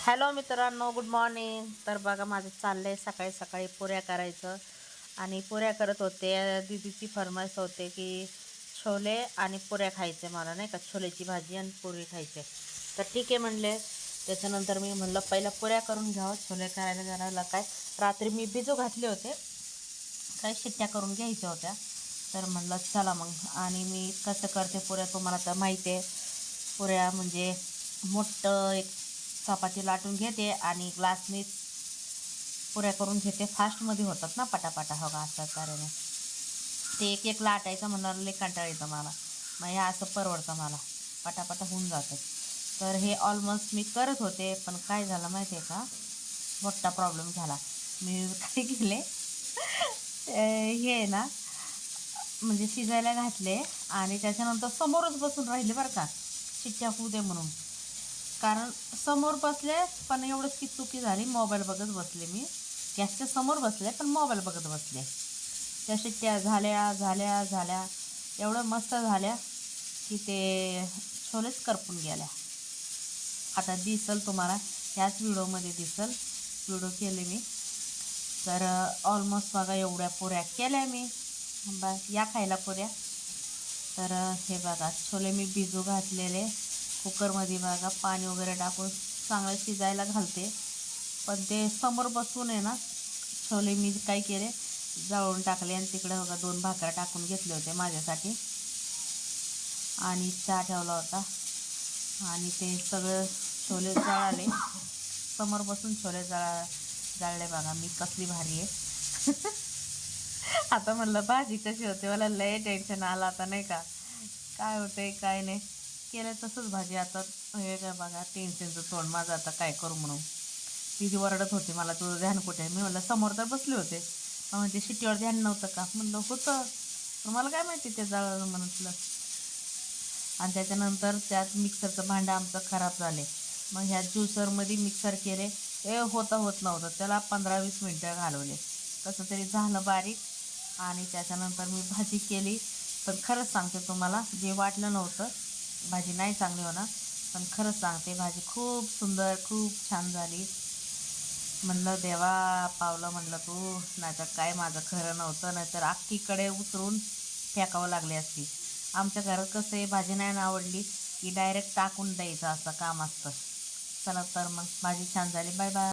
Hello मित्रांनो good morning. तर बघा माझं चाललं आहे सकाळी सकाळी पुऱ्या करायचं. आणि पुऱ्या करत होते दिदीची फरमाईश होते की छोले आणि पुऱ्या खायचे मला नाही का? छोलेची भाजी आणि पुरी खायचे. तर ठीक आहे म्हणले. त्याच्यानंतर मी म्हणलं पहिला पुऱ्या करून घ्यावं. छोले करायला जाण्याला काय रात्री मी बिजू घातले होते. काही शिट्ट्या करून घ्यायच्या होत्या. तर म्हणलं चला मग. आणि मी कसं करते पुऱ्या तुम्हाला तर माहिती आहे. पुऱ्या म्हणजे मोठं एक चपाती लाटून घेते आणि ग्लासने पुऱ्या करून घेते. फास्टमध्ये होतात ना पटापटा हो हवा असतात कारण तऱ्हेने. ते एक एक लाटायचं म्हणणार लई कंटाळ येतं मला. मग हे असं परवडतं मला. पटापटा होऊन जातं. तर हे ऑलमोस्ट मी करत होते पण काय झालं माहिती आहे का? मोठा प्रॉब्लेम झाला. मी काय केले? हे आहे ना म्हणजे शिजायला घातले आणि त्याच्यानंतर समोरच बसून राहिले बरं का. शिट्ट्या होऊ दे म्हणून. कारण समोर बसले पण एवढंच की चुकी झाली मोबाईल बघत बसले मी. गॅसच्या समोर बसले पण मोबाईल बघत बसले. त्या शिट्ट्या झाल्या झाल्या झाल्या. एवढं मस्त झाल्या की ते छोलेच करपून गेल्या. आता दिसल तुम्हाला ह्याच व्हिडिओमध्ये दिसल. व्हिडिओ केले मी. तर ऑलमोस्ट बघा एवढ्या पुऱ्या केल्या मी. बा या खायला पुऱ्या. तर हे बघा छोले मी भिजू घातलेले. कुकरमध्ये बघा पाणी वगैरे टाकून चांगलं शिजायला घालते. पण ते समोर बसून आहे ना छोले मी काय केले जळून टाकले आणि तिकडे बघा दोन भाकऱ्या टाकून घेतले होते माझ्यासाठी. आणि चहा ठेवला होता. आणि ते सगळं छोले जळाले. समोर बसून छोले जळा जाळले बघा मी कसली भारी आहे. आता म्हणलं भाजी कशी होते मला लय टेन्शन आलं आता नाही का? काय होते काय नाही. केलं तसंच भाजी आता हे काय बघा टेन्शनचं तोंड. माझं आता काय करू म्हणून? तिची वरडत होती मला तुझं ध्यान कुठे आहे? मी म्हणलं समोर तर बसले होते. म्हणजे शिट्टीवर ध्यान नव्हतं का? म्हणलं होतं. पण मला काय माहिती ते जळलं म्हटलं. आणि त्याच्यानंतर त्यात मिक्सरचं भांडं आमचं खराब झाले. मग ह्या ज्युसरमध्ये मिक्सर केले. ए होता होत नव्हतं. त्याला पंधरा वीस मिनटं घालवले. कसं तरी झालं बारीक. आणि त्याच्यानंतर मी भाजी केली. पण खरंच सांगते तुम्हाला जे वाटलं नव्हतं भाजी नाही चांगली होणार पण खरंच सांगते भाजी खूप सुंदर खूप छान झाली. म्हणलं देवा पावलं म्हणलं तू नाहीतर काय माझं खरं नव्हतं नाहीतर अख्खीकडे उतरून फेकावं लागली असती. आमच्या घरात कसं आहे भाजी नाही ना आवडली की डायरेक्ट टाकून द्यायचं असं काम असतं. चला तर मग भाजी छान झाली. Bye bye